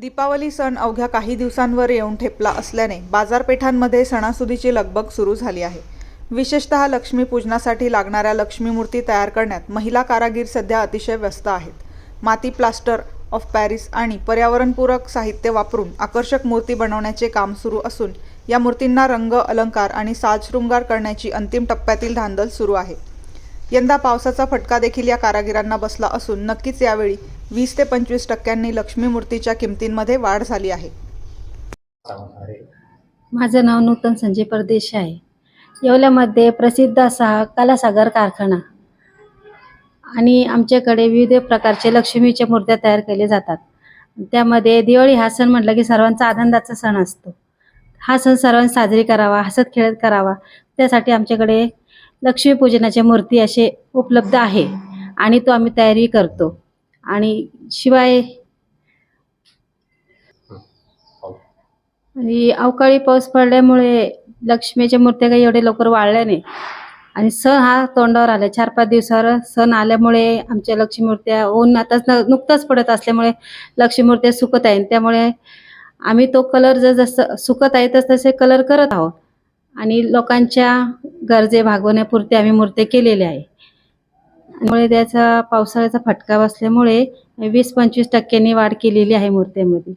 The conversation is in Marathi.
दीपावली सण अवघ्या काही दिवसांवर येऊन ठेपला असल्याने बाजारपेठांमध्ये सणासुदीची लगबग सुरू झाली आहे. विशेषतः लक्ष्मीपूजनासाठी लागणाऱ्या लक्ष्मी मूर्ती तयार करण्यात महिला कारागीर सध्या अतिशय व्यस्त आहेत. माती प्लास्टर ऑफ पॅरिस आणि पर्यावरणपूरक साहित्य वापरून आकर्षक मूर्ती बनवण्याचे काम सुरू असून या मूर्तींना रंग अलंकार आणि साजशृंगार करण्याची अंतिम टप्प्यातील धांदल सुरू आहे. यंदा पावसाचा फटका देखील या कारागिरांना बसला असून नक्कीच यावेळी वीस ते पंचवीस टक्क्यांनी लक्ष्मी मूर्तीच्या किमतींमध्ये वाढ झाली आहे. माझं नाव नूतन संजय परदेशी आहे. येवल्यामध्ये प्रसिद्ध असा कलासागर कारखाना. आणि आमच्याकडे विविध प्रकारचे लक्ष्मीच्या मूर्त्या तयार केल्या जातात. त्यामध्ये दिवाळी हा सण म्हटलं की सर्वांचा आनंदाचा सण असतो. हा सण सर्वांनी साजरी करावा हसत खेळत करावा. त्यासाठी आमच्याकडे लक्ष्मीपूजनाच्या मूर्ती असे उपलब्ध आहे आणि तो आम्ही तयारी करतो. आणि शिवाय आणि अवकाळी पाऊस पडल्यामुळे लक्ष्मीच्या मूर्त्या काही एवढे लवकर वाळल्या नाही. आणि सण हा तोंडावर आला चार पाच दिवसावर सण आल्यामुळे आमच्या लक्ष्मी मूर्त्या ऊन आताच न- पडत असल्यामुळे लक्ष्मी मूर्त्या सुकत आहे त्यामुळे आम्ही तो कलर जर जसं सुकत आहे तस तसे कलर करत आहोत. आणि लोकांच्या गरजे भागवण्यापुरते आम्ही मूर्त्या केलेल्या आहे त्यामुळे त्याचा पावसाळ्याचा फटका बसल्यामुळे वीस पंचवीस टक्क्यांनी वाढ केलेली आहे मूर्त्यांमध्ये.